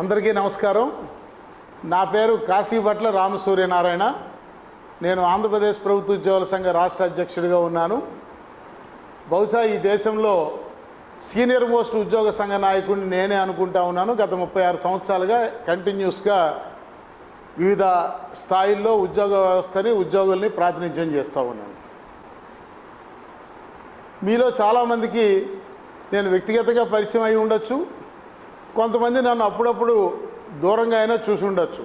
అందరికీ నమస్కారం. నా పేరు కాశీభట్ల రామసూర్యనారాయణ నేను ఆంధ్రప్రదేశ్ ప్రభుత్వ ఉద్యోగుల సంఘ రాష్ట్ర అధ్యక్షుడిగా ఉన్నాను. బహుశా ఈ దేశంలో సీనియర్ మోస్ట్ ఉద్యోగ సంఘ నాయకుడిని నేనే అనుకుంటా ఉన్నాను. గత ముప్పై ఆరు సంవత్సరాలుగా కంటిన్యూస్గా వివిధ స్థాయిల్లో ఉద్యోగ వ్యవస్థని ఉద్యోగుల్ని ప్రాతినిధ్యం చేస్తూ ఉన్నాను. మీలో చాలామందికి నేను వ్యక్తిగతంగా పరిచయం అయి ఉండొచ్చు. కొంతమంది నన్ను అప్పుడప్పుడు దూరంగా అయినా చూసి ఉండొచ్చు.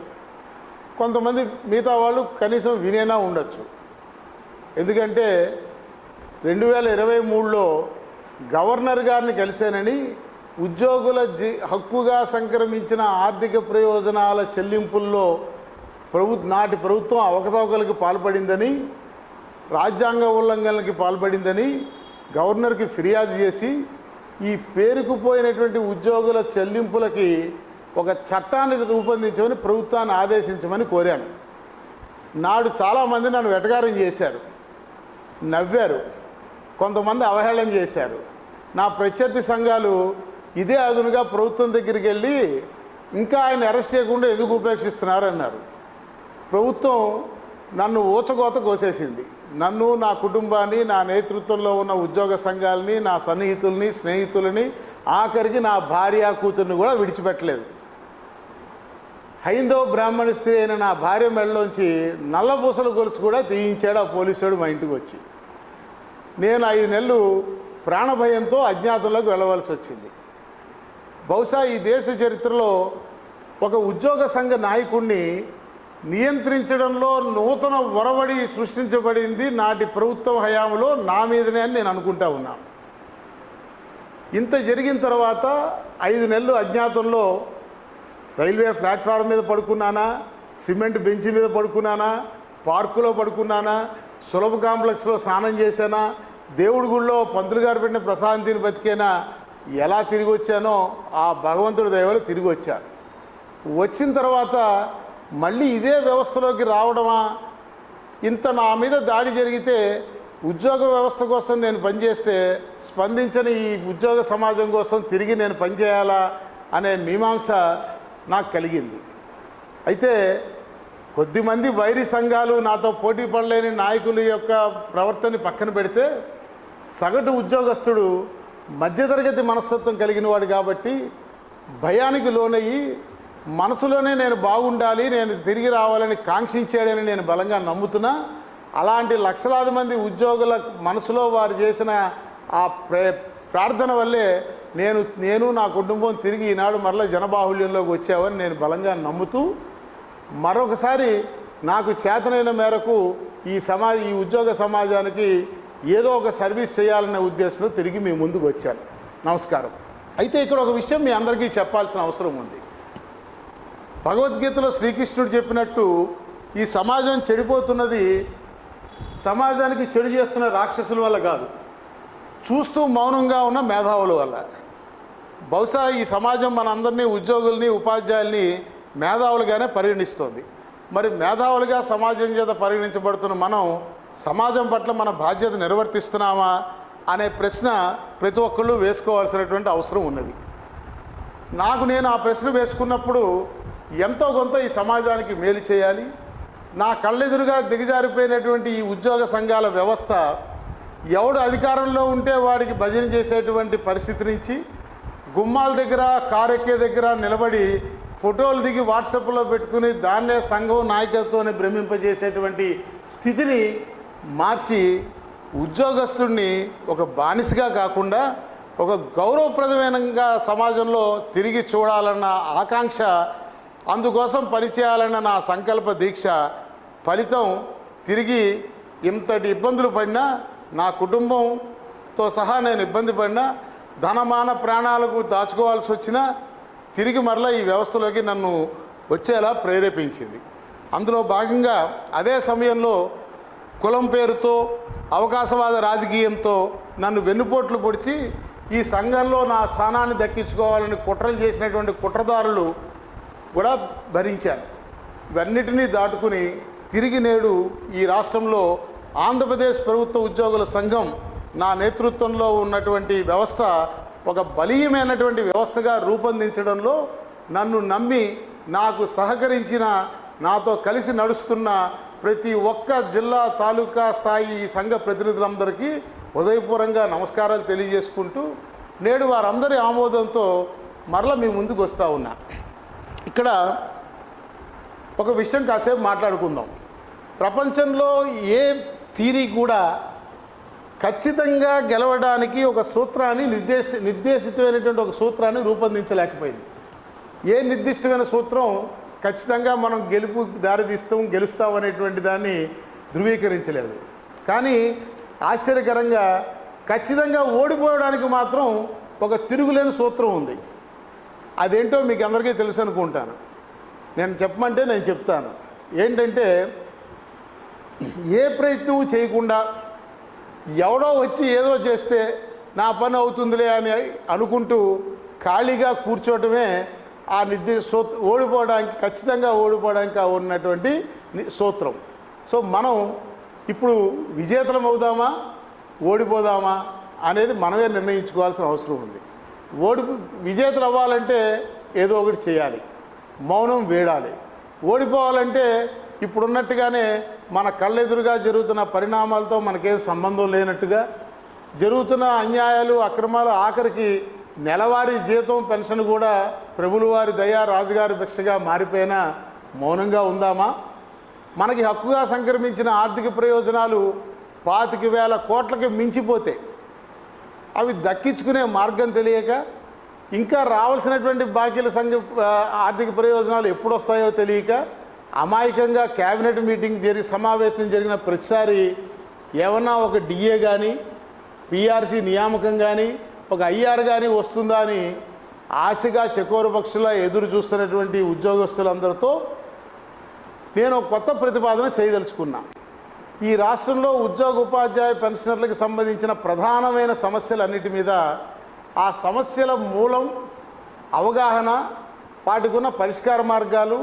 కొంతమంది మిగతా వాళ్ళు కనీసం వినేనా ఉండొచ్చు. ఎందుకంటే రెండు వేల ఇరవై మూడులో గవర్నర్ గారిని కలిశానని ఉద్యోగుల జీ హక్కుగా సంక్రమించిన ఆర్థిక ప్రయోజనాల చెల్లింపుల్లో ప్రభు నాటి ప్రభుత్వం అవకతవకలకు పాల్పడిందని రాజ్యాంగ ఉల్లంఘనలకి పాల్పడిందని గవర్నర్కి ఫిర్యాదు చేసి ఈ పేరుకుపోయినటువంటి ఉద్యోగుల చెల్లింపులకి ఒక చట్టాన్ని రూపొందించమని ప్రభుత్వాన్ని ఆదేశించమని కోరాను. నాడు చాలామంది నన్ను వెటకారం చేశారు. నవ్వారు. కొంతమంది అవహేళన చేశారు. నా ప్రత్యర్థి సంఘాలు ఇదే అదునుగా ప్రభుత్వం దగ్గరికి వెళ్ళి ఇంకా ఆయన అరెస్ట్ చేయకుండా ఎందుకు ఉపేక్షిస్తున్నారు అన్నారు. ప్రభుత్వం నన్ను ఊచకోత కోసేసింది. నన్ను నా కుటుంబాన్ని నా నేతృత్వంలో ఉన్న ఉద్యోగ సంఘాలని నా సన్నిహితుల్ని స్నేహితులని ఆఖరికి నా భార్య కూతుర్ని కూడా విడిచిపెట్టలేదు. హైందవ బ్రాహ్మణ స్త్రీ అయిన నా భార్య మెడలోంచి నల్లపూసల గొలుసు కూడా తీయించాడు ఆ పోలీసుడు మా ఇంటికి వచ్చి. నేను ఐదు నెలలు ప్రాణభయంతో అజ్ఞాతంలోకి వెళ్ళవలసి వచ్చింది. బహుశా ఈ దేశ చరిత్రలో ఒక ఉద్యోగ సంఘ నాయకుడిని నియంత్రించడంలో నూతన ఒరవడి సృష్టించబడింది నాటి ప్రభుత్వం హయాంలో నా మీదనే అని నేను అనుకుంటా ఉన్నాను ఇంత జరిగిన తర్వాత ఐదు నెలలు అజ్ఞాతంలో రైల్వే ప్లాట్ఫారం మీద పడుకున్నానా సిమెంట్ బెంచ్ మీద పడుకున్నానా పార్కులో పడుకున్నానా సులభ కాంప్లెక్స్లో స్నానం చేశానా దేవుడి గుళ్ళో పంతులు గారు పెట్టిన ప్రసాదం తిని బతికేనా ఎలా తిరిగి వచ్చానో ఆ భగవంతుడి దయవల్ల తిరిగి వచ్చాను వచ్చిన తర్వాత మళ్ళీ ఇదే వ్యవస్థలోకి రావడమా? ఇంత నా మీద దాడి జరిగితే ఉద్యోగ వ్యవస్థ కోసం నేను పనిచేస్తే స్పందించని ఈ ఉద్యోగ సమాజం కోసం తిరిగి నేను పనిచేయాలా అనే మీమాంస నాకు కలిగింది. అయితే కొద్దిమంది వైరి సంఘాలు నాతో పోటీ పడలేని నాయకుల యొక్క ప్రవర్తన పక్కన పెడితే సగటు ఉద్యోగస్తుడు మధ్యతరగతి మనస్తత్వం కలిగిన వాడు కాబట్టి భయానికి లోనయ్యి మనసులోనే నేను బాగుండాలి నేను తిరిగి రావాలని కాంక్షించాడని నేను బలంగా నమ్ముతున్నా. అలాంటి లక్షలాది మంది ఉద్యోగుల మనసులో వారు చేసిన ఆ ప్రే ప్రార్థన వల్లే నేను నేను నా కుటుంబం తిరిగి ఈనాడు మరలా జనబాహుళ్యంలోకి వచ్చావని నేను బలంగా నమ్ముతూ మరొకసారి నాకు చేతనైన మేరకు ఈ సమాజ ఈ ఉద్యోగ సమాజానికి ఏదో ఒక సర్వీస్ చేయాలనే ఉద్దేశంతో తిరిగి మీ ముందుకు వచ్చాను. నమస్కారం. అయితే ఇక్కడ ఒక విషయం మీ అందరికీ చెప్పాల్సిన అవసరం ఉంది. భగవద్గీతలో శ్రీకృష్ణుడు చెప్పినట్టు ఈ సమాజం చెడిపోతున్నది సమాజానికి చెడు చేస్తున్న రాక్షసుల వల్ల కాదు. చూస్తూ మౌనంగా ఉన్న మేధావుల వల్ల. బహుశా ఈ సమాజం మనందరినీ ఉద్యోగుల్ని ఉపాధ్యాయుల్ని మేధావులుగానే పరిగణిస్తోంది. మరి మేధావులుగా సమాజం చేత పరిగణించబడుతున్న మనం సమాజం పట్ల మన బాధ్యత నిర్వర్తిస్తున్నామా అనే ప్రశ్న ప్రతి ఒక్కళ్ళు వేసుకోవాల్సినటువంటి అవసరం ఉన్నది. నాకు నేను ఆ ప్రశ్న వేసుకున్నప్పుడు ఎంతో కొంత ఈ సమాజానికి మేలు చేయాలి. నా కళ్ళెదురుగా దిగజారిపోయినటువంటి ఈ ఉద్యోగ సంఘాల వ్యవస్థ ఎవడు అధికారంలో ఉంటే వాడికి భజన చేసేటువంటి పరిస్థితి నుంచి గుమ్మాల దగ్గర కారెక్కే దగ్గర నిలబడి ఫోటోలు దిగి వాట్సాప్లో పెట్టుకుని దాన్నే సంఘం నాయకత్వాన్ని భ్రమింపజేసేటువంటి స్థితిని మార్చి ఉద్యోగస్తుడిని ఒక బానిసగా కాకుండా ఒక గౌరవప్రదమైనగా సమాజంలో తిరిగి చూడాలన్న ఆకాంక్ష అందుకోసం పనిచేయాలన్న నా సంకల్ప దీక్ష ఫలితం తిరిగి ఇంతటి ఇబ్బందులు పడినా నా కుటుంబంతో సహా నేను ఇబ్బంది పడినా ధనమాన ప్రాణాలకు దాచుకోవాల్సి వచ్చినా తిరిగి మరలా ఈ వ్యవస్థలోకి నన్ను వచ్చేలా ప్రేరేపించింది. అందులో భాగంగా అదే సమయంలో కులం పేరుతో అవకాశవాద రాజకీయంతో నన్ను వెన్నుపోట్లు పొడిచి ఈ సంఘంలో నా స్థానాన్ని దక్కించుకోవాలని కుట్రలు చేసినటువంటి కుట్రదారులు కూడా భరించాను ఇవన్నిటినీ దాటుకుని తిరిగి నేడు ఈ రాష్ట్రంలో ఆంధ్రప్రదేశ్ ప్రభుత్వ ఉద్యోగుల సంఘం నా నేతృత్వంలో ఉన్నటువంటి వ్యవస్థ ఒక బలీయమైనటువంటి వ్యవస్థగా రూపొందించడంలో నన్ను నమ్మి నాకు సహకరించిన నాతో కలిసి నడుస్తున్న ప్రతి ఒక్క జిల్లా తాలూకా స్థాయి ఈ సంఘ ప్రతినిధులందరికీ హృదయపూర్వంగా నమస్కారాలు తెలియజేసుకుంటూ నేడు వారందరి ఆమోదంతో మరల మీ ముందుకు వస్తూ ఉన్నా. ఇక్కడ ఒక విషయం కాసేపు మాట్లాడుకుందాం. ప్రపంచంలో ఏ థీరీ కూడా ఖచ్చితంగా గెలవడానికి ఒక సూత్రాన్ని నిర్దేశ నిర్దేశితమైనటువంటి ఒక సూత్రాన్ని రూపొందించలేకపోయింది. ఏ నిర్దిష్టమైన సూత్రం ఖచ్చితంగా మనం గెలుపు దారితీస్తాం గెలుస్తాం అనేటువంటి దాన్ని ధృవీకరించలేదు. కానీ ఆశ్చర్యకరంగా ఖచ్చితంగా ఓడిపోవడానికి మాత్రం ఒక తిరుగులేని సూత్రం ఉంది. అదేంటో మీకు అందరికీ తెలుసు అనుకుంటాను. నేను చెప్పమంటే నేను చెప్తాను. ఏంటంటే ఏ ప్రయత్నం చేయకుండా ఎవడో వచ్చి ఏదో చేస్తే నా పని అవుతుందిలే అని అనుకుంటూ ఖాళీగా కూర్చోవటమే ఆ నిర్దిష్ట ఓడిపోవడానికి ఖచ్చితంగా ఓడిపోవడానికి ఉన్నటువంటి ని- సూత్రం. సో మనం ఇప్పుడు విజేతలం అవుదామా ఓడిపోదామా అనేది మనమే నిర్ణయించుకోవాల్సిన అవసరం ఉంది. ఓడి విజేతలు అవ్వాలంటే ఏదో ఒకటి చేయాలి. మౌనం వేడాలి. ఓడిపోవాలంటే ఇప్పుడున్నట్టుగానే మన కళ్ళెదురుగా జరుగుతున్న పరిణామాలతో మనకేం సంబంధం లేనట్టుగా జరుగుతున్న అన్యాయాలు అక్రమాలు ఆఖరికి నెలవారీ జీతం పెన్షన్ కూడా ప్రభులు వారి దయా రాజుగారి భిక్షగా మారిపోయినా మౌనంగా ఉందామా? మనకి హక్కుగా సంక్రమించిన ఆర్థిక ప్రయోజనాలు పాతిక వేల కోట్లకి మించిపోతే అవి దక్కించుకునే మార్గం తెలియక ఇంకా రావాల్సినటువంటి బాకీల సంఘ ఆర్థిక ప్రయోజనాలు ఎప్పుడు వస్తాయో తెలియక అమాయకంగా క్యాబినెట్ మీటింగ్ జరిగి సమావేశం జరిగిన ప్రతిసారి ఏమన్నా ఒక డిఏ కానీ పిఆర్సీ నియామకం కానీ ఒక ఐఆర్ కానీ వస్తుందా అని ఆశగా చకోర పక్షులా ఎదురు చూస్తున్నటువంటి ఉద్యోగస్తులందరితో నేను కొత్త ప్రతిపాదన చేయదలుచుకున్నా. ఈ రాష్ట్రంలో ఉద్యోగ ఉపాధ్యాయ పెన్షనర్లకు సంబంధించిన ప్రధానమైన సమస్యలన్నిటి మీద ఆ సమస్యల మూలం అవగాహన వాటికున్న పరిష్కార మార్గాలు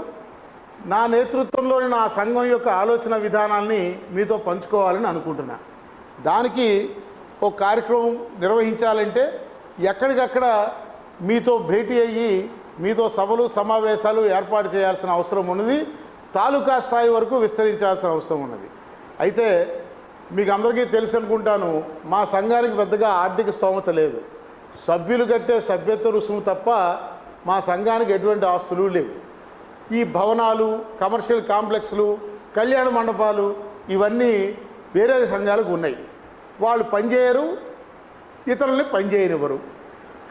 నా నేతృత్వంలోని నా సంఘం యొక్క ఆలోచన విధానాల్ని మీతో పంచుకోవాలని అనుకుంటున్నా. దానికి ఒక కార్యక్రమం నిర్వహించాలంటే ఎక్కడికక్కడ మీతో భేటీ అయ్యి మీతో సభలు సమావేశాలు ఏర్పాటు చేయాల్సిన అవసరం ఉన్నది. తాలూకా స్థాయి వరకు విస్తరించాల్సిన అవసరం ఉన్నది. అయితే మీకు అందరికీ తెలుసు అనుకుంటాను మా సంఘానికి పెద్దగా ఆర్థిక స్తోమత లేదు. సభ్యులు కట్టే సభ్యత్వ రుసుము తప్ప మా సంఘానికి ఎటువంటి ఆస్తులు లేవు. ఈ భవనాలు కమర్షియల్ కాంప్లెక్స్లు కళ్యాణ మండపాలు ఇవన్నీ వేరే సంఘాలకు ఉన్నాయి. వాళ్ళు పనిచేయరు ఇతరుల్ని పనిచేయనివ్వరు.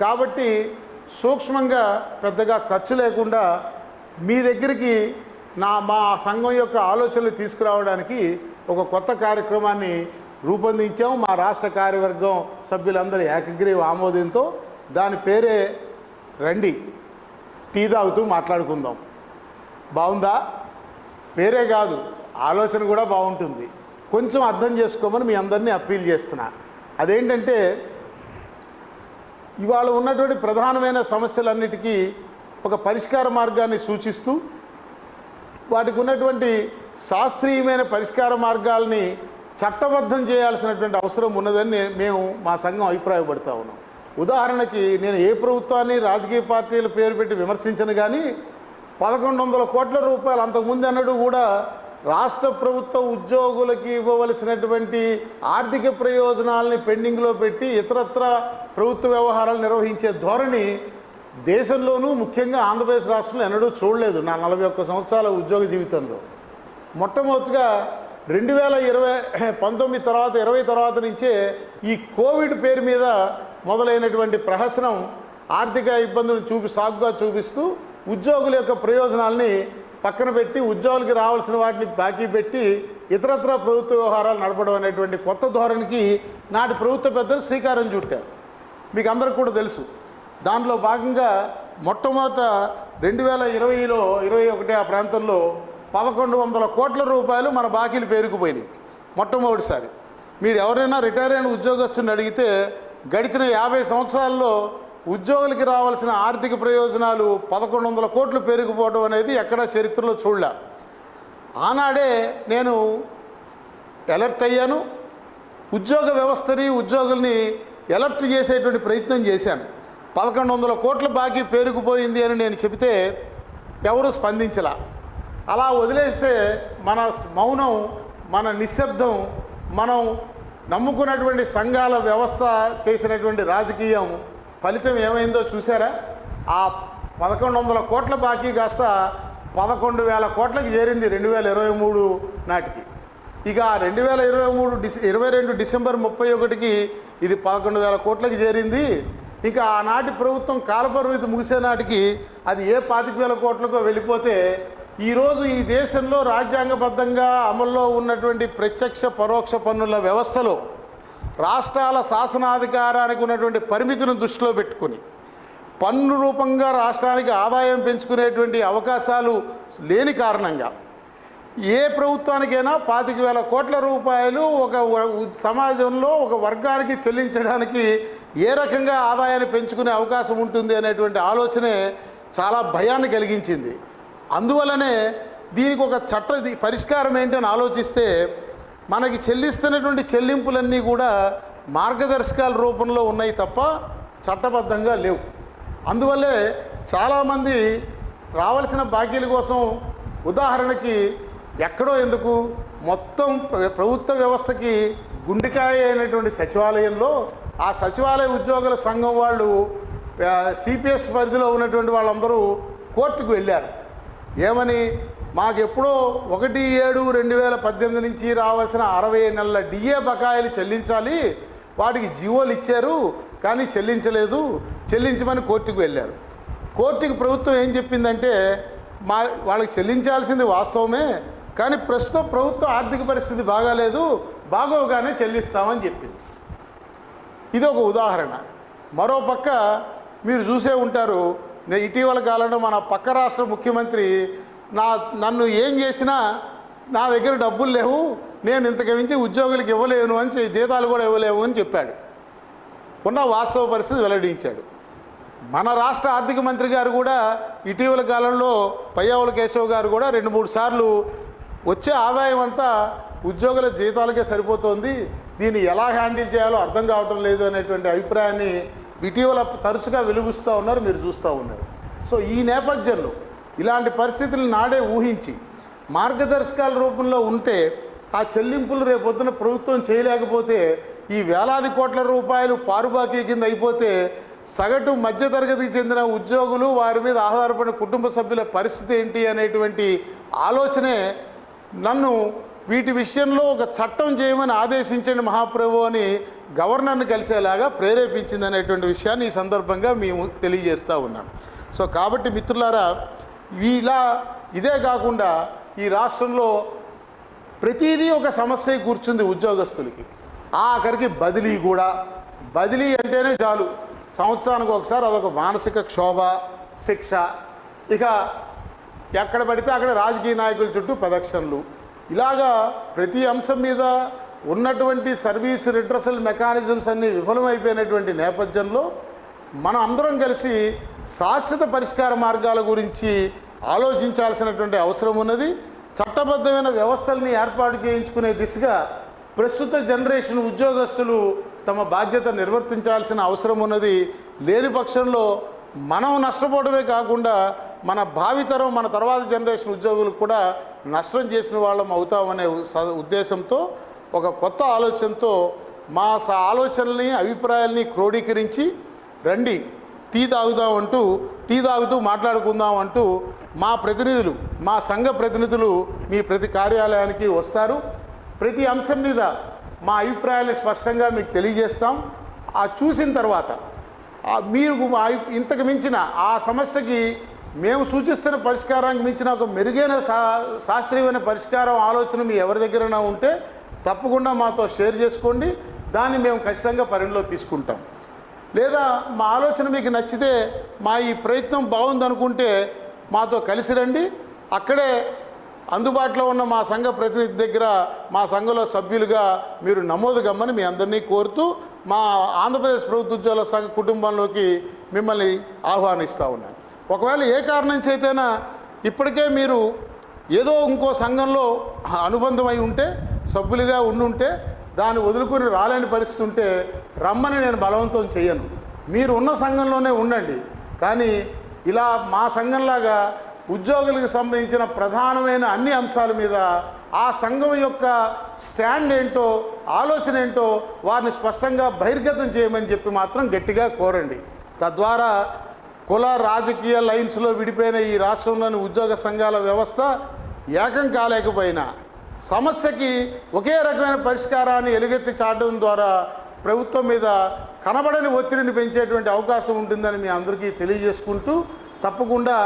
కాబట్టి సూక్ష్మంగా పెద్దగా ఖర్చు లేకుండా మీ దగ్గరికి నా మా సంఘం యొక్క ఆలోచనలు తీసుకురావడానికి ఒక కొత్త కార్యక్రమాన్ని రూపొందించాము మా రాష్ట్ర కార్యవర్గం సభ్యులందరూ ఏకగ్రీవ ఆమోదంతో దాని పేరే రండి టీ తాగుతూ మాట్లాడుకుందాం. బాగుందా? పేరే కాదు ఆలోచన కూడా బాగుంటుంది. కొంచెం అర్థం చేసుకోమని మీ అందరినీ అప్పీల్ చేస్తున్నా. అదేంటంటే ఇవాళ ఉన్నటువంటి ప్రధానమైన సమస్యలన్నిటికీ ఒక పరిష్కార మార్గాన్ని సూచిస్తూ వాటికి ఉన్నటువంటి శాస్త్రీయమైన పరిష్కార మార్గాల్ని చట్టబద్ధం చేయాల్సినటువంటి అవసరం ఉన్నదని మేము మా సంఘం అభిప్రాయపడతా ఉన్నాం. ఉదాహరణకి నేను ఏ ప్రభుత్వాన్ని రాజకీయ పార్టీల పేరు పెట్టి విమర్శించను కానీ పదకొండు వందల కోట్ల రూపాయలు అంతకుముందు అన్నడు కూడా రాష్ట్ర ప్రభుత్వ ఉద్యోగులకి ఇవ్వవలసినటువంటి ఆర్థిక ప్రయోజనాలని పెండింగ్లో పెట్టి ఇతరత్ర ప్రభుత్వ వ్యవహారాలు నిర్వహించే ధోరణి దేశంలోనూ ముఖ్యంగా ఆంధ్రప్రదేశ్ రాష్ట్రంలో ఎన్నడూ చూడలేదు నా నలభై ఒక్క సంవత్సరాల ఉద్యోగ జీవితంలో. మొట్టమొదటిగా రెండు వేల ఇరవై పంతొమ్మిది తర్వాత ఇరవై తర్వాత నుంచే ఈ కోవిడ్ పేరు మీద మొదలైనటువంటి ప్రహసనం ఆర్థిక ఇబ్బందులను చూపి సాగుగా చూపిస్తూ ఉద్యోగుల యొక్క ప్రయోజనాల్ని పక్కన పెట్టి ఉద్యోగులకి రావాల్సిన వాటిని బాకీ పెట్టి ఇతరత్ర ప్రభుత్వ వ్యవహారాలు నడపడం అనేటువంటి కొత్త ధోరణికి నాటి ప్రభుత్వ పెద్దలు శ్రీకారం చుట్టారు. మీకు అందరికి కూడా తెలుసు. దానిలో భాగంగా మొట్టమొదట రెండు వేల ఇరవైలో ఇరవై ఒకటి ఆ ప్రాంతంలో పదకొండు వందల కోట్ల రూపాయలు మన బాకీలు పేరుకుపోయినాయి మొట్టమొదటిసారి. మీరు ఎవరైనా రిటైర్ అయిన ఉద్యోగస్తుని అడిగితే గడిచిన యాభై సంవత్సరాల్లో ఉద్యోగులకి రావాల్సిన ఆర్థిక ప్రయోజనాలు పదకొండు వందల కోట్లు పెరిగిపోవడం అనేది ఎక్కడా చరిత్రలో చూడలే. ఆనాడే నేను ఎలర్ట్ అయ్యాను. ఉద్యోగ వ్యవస్థని ఉద్యోగుల్ని ఎలర్ట్ చేసేటువంటి ప్రయత్నం చేశాను. పదకొండు వందల కోట్ల బాకీ పేరుకుపోయింది అని నేను చెబితే ఎవరు స్పందించలా. అలా వదిలేస్తే మన మౌనం మన నిశ్శబ్దం మనం నమ్ముకున్నటువంటి సంఘాల వ్యవస్థ చేసినటువంటి రాజకీయం ఫలితం ఏమైందో చూసారా ఆ పదకొండు వందల కోట్ల బాకీ కాస్త పదకొండు వేల కోట్లకి చేరింది రెండు వేల ఇరవై మూడు నాటికి. ఇక రెండు వేల ఇరవై మూడు డిసె ఇరవై రెండు డిసెంబర్ ముప్పై ఒకటికి ఇది పదకొండు వేల కోట్లకి చేరింది. ఇక ఆనాటి ప్రభుత్వం కాలపరిమితి ముగిసే నాటికి అది ఏ పాతిక వేల కోట్లకో వెళ్ళిపోతే ఈరోజు ఈ దేశంలో రాజ్యాంగబద్ధంగా అమల్లో ఉన్నటువంటి ప్రత్యక్ష పరోక్ష పన్నుల వ్యవస్థలో రాష్ట్రాల శాసనాధికారానికి ఉన్నటువంటి పరిమితిని దృష్టిలో పెట్టుకుని పన్ను రూపంగా రాష్ట్రానికి ఆదాయం పెంచుకునేటువంటి అవకాశాలు లేని కారణంగా ఏ ప్రభుత్వానికైనా పాతిక వేల కోట్ల రూపాయలు ఒక సమాజంలో ఒక వర్గానికి చెల్లించడానికి ఏ రకంగా ఆదాయాన్ని పెంచుకునే అవకాశం ఉంటుంది అనేటువంటి ఆలోచనే చాలా భయాన్ని కలిగించింది. అందువలనే దీనికి ఒక చట్ట పరిష్కారం ఏంటని ఆలోచిస్తే మనకి చెల్లిస్తున్నటువంటి చెల్లింపులన్నీ కూడా మార్గదర్శకాల రూపంలో ఉన్నాయి తప్ప చట్టబద్ధంగా లేవు. అందువల్లే చాలామంది రావాల్సిన బాకీల కోసం ఉదాహరణకి ఎక్కడో ఎందుకు మొత్తం ప్రభుత్వ వ్యవస్థకి గుండెకాయ అయినటువంటి సచివాలయంలో ఆ సచివాలయ ఉద్యోగుల సంఘం వాళ్ళు సిపిఎస్ పరిధిలో ఉన్నటువంటి వాళ్ళందరూ కోర్టుకు వెళ్ళారు. ఏమని మాకెప్పుడో ఒకటి ఏడు రెండు వేల పద్దెనిమిది నుంచి రావాల్సిన అరవై నెలల డిఏ బకాయిలు చెల్లించాలి వాటికి జీవోలు ఇచ్చారు కానీ చెల్లించలేదు చెల్లించమని కోర్టుకు వెళ్ళారు. కోర్టుకి ప్రభుత్వం ఏం చెప్పిందంటే మా వాళ్ళకి చెల్లించాల్సింది వాస్తవమే కానీ ప్రస్తుతం ప్రభుత్వ ఆర్థిక పరిస్థితి బాగాలేదు బాగోగానే చెల్లిస్తామని చెప్పింది. ఇది ఒక ఉదాహరణ. మరో పక్క మీరు చూసే ఉంటారు ఇటీవల కాలంలో మన పక్క రాష్ట్ర ముఖ్యమంత్రి నా నన్ను ఏం చేసినా నా దగ్గర డబ్బులు లేవు నేను ఇంతకు మించి ఉద్యోగులకు ఇవ్వలేను అని జీతాలు కూడా ఇవ్వలేవు అని చెప్పాడు. ఉన్న వాస్తవ పరిస్థితి వెల్లడించాడు. మన రాష్ట్ర ఆర్థిక మంత్రి గారు కూడా ఇటీవల కాలంలో పయ్యావుల కేశవ్ గారు కూడా రెండు మూడు సార్లు వచ్చే ఆదాయం అంతా ఉద్యోగుల జీతాలకే సరిపోతుంది దీన్ని ఎలా హ్యాండిల్ చేయాలో అర్థం కావటం లేదు అనేటువంటి అభిప్రాయాన్ని ఇటీవల తరచుగా వెలుగుస్తూ ఉన్నారు మీరు చూస్తూ ఉన్నారు. సో ఈ నేపథ్యంలో ఇలాంటి పరిస్థితులు నాడే ఊహించి మార్గదర్శకాల రూపంలో ఉంటే ఆ చెల్లింపులు రేపొద్దున ప్రభుత్వం చేయలేకపోతే ఈ వేలాది కోట్ల రూపాయలు పారుబాకీ కింద అయిపోతే సగటు మధ్యతరగతికి చెందిన ఉద్యోగులు వారి మీద ఆధారపడిన కుటుంబ సభ్యుల పరిస్థితి ఏంటి అనేటువంటి ఆలోచనే నన్ను వీటి విషయంలో ఒక చట్టం చేయమని ఆదేశించండి మహాప్రభు అని గవర్నర్ని కలిసేలాగా ప్రేరేపించింది అనేటువంటి విషయాన్ని ఈ సందర్భంగా మేము తెలియజేస్తూ ఉన్నాం. సో కాబట్టి మిత్రులారా ఇలా ఇదే కాకుండా ఈ రాష్ట్రంలో ప్రతిదీ ఒక సమస్య కూర్చుంది ఉద్యోగస్తులకి. ఆఖరికి బదిలీ కూడా. బదిలీ అంటేనే చాలు. సంవత్సరానికి ఒకసారి అదొక మానసిక క్షోభ శిక్ష. ఇక ఎక్కడ పడితే అక్కడ రాజకీయ నాయకుల చుట్టూ ప్రదక్షిణలు. ఇలాగా ప్రతి అంశం మీద ఉన్నటువంటి సర్వీస్ రిడ్రసల్ మెకానిజమ్స్ అన్నీ విఫలమైపోయినటువంటి నేపథ్యంలో మనం అందరం కలిసి శాశ్వత పరిష్కార మార్గాల గురించి ఆలోచించాల్సినటువంటి అవసరం ఉన్నది. చట్టబద్ధమైన వ్యవస్థల్ని ఏర్పాటు చేయించుకునే దిశగా ప్రస్తుత జనరేషన్ ఉద్యోగస్తులు తమ బాధ్యత నిర్వర్తించాల్సిన అవసరం ఉన్నది. లేని పక్షంలో మనం నష్టపోవడమే కాకుండా మన భావితరం మన తర్వాత జనరేషన్ ఉద్యోగులకు కూడా నష్టం చేసిన వాళ్ళం అవుతామనే స- ఉద్దేశంతో ఒక కొత్త ఆలోచనతో మా స- ఆలోచనల్ని అభిప్రాయాల్ని క్రోడీకరించి రండి టీ తాగుదాం అంటూ టీ తాగుతూ మాట్లాడుకుందాం అంటూ మా ప్రతినిధులు మా సంఘ ప్రతినిధులు మీ ప్రతి కార్యాలయానికి వస్తారు. ప్రతి అంశం మీద మా అభిప్రాయాన్ని స్పష్టంగా మీకు తెలియజేస్తాం. ఆ చూసిన తర్వాత మీరు మా ఇంతకు మించిన ఆ సమస్యకి మేము సూచిస్తున్న పరిష్కారానికి మించిన ఒక మెరుగైన శా శాస్త్రీయమైన పరిష్కారం ఆలోచన మీ ఎవరి దగ్గరైనా ఉంటే తప్పకుండా మాతో షేర్ చేసుకోండి. దాన్ని మేము ఖచ్చితంగా పరిణిలో తీసుకుంటాం. లేదా మా ఆలోచన మీకు నచ్చితే మా ఈ ప్రయత్నం బాగుందనుకుంటే మాతో కలిసి రండి. అక్కడే అందుబాటులో ఉన్న మా సంఘ ప్రతినిధి దగ్గర మా సంఘంలో సభ్యులుగా మీరు నమోదు గమ్మని మీ అందరినీ కోరుతూ మా ఆంధ్రప్రదేశ్ ప్రభుత్వ ఉద్యోగుల సంఘ కుటుంబంలోకి మిమ్మల్ని ఆహ్వానిస్తూ ఉన్నాను. ఒకవేళ ఏ కారణం చేతైనా ఇప్పటికే మీరు ఏదో ఇంకో సంఘంలో అనుబంధం అయి ఉంటే సభ్యులుగా ఉండుంటే దాన్ని వదులుకొని రాలేని పరిస్థితి ఉంటే రమ్మని నేను బలవంతం చేయను మీరు ఉన్న సంఘంలోనే ఉండండి. కానీ ఇలా మా సంఘంలాగా ఉద్యోగులకు సంబంధించిన ప్రధానమైన అన్ని అంశాల మీద ఆ సంఘం యొక్క స్టాండ్ ఏంటో ఆలోచన ఏంటో వారిని స్పష్టంగా బహిర్గతం చేయమని చెప్పి మాత్రం గట్టిగా కోరండి. తద్వారా కుల రాజకీయ లైన్స్లో విడిపోయిన ఈ రాష్ట్రంలోని ఉద్యోగ సంఘాల వ్యవస్థ ఏకం కాలేకపోయినా సమస్యకి ఒకే రకమైన పరిష్కారాన్ని ఎలుగెత్తి చాటడం ద్వారా ప్రభుత్వం మీద కనబడని ఒత్తిడిని పెంచేటువంటి అవకాశం ఉంటుందని మీ అందరికీ తెలియజేసుకుంటూ తప్పకుండా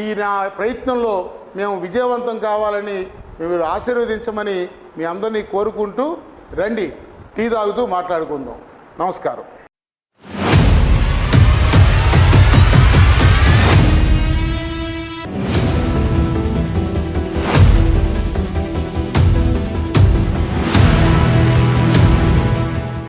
ఈ నా ప్రయత్నంలో మేము విజయవంతం కావాలని మీరు ఆశీర్వదించమని మీ అందరినీ కోరుకుంటూ రండి టీ తాగుతూ మాట్లాడుకుందాం. నమస్కారం.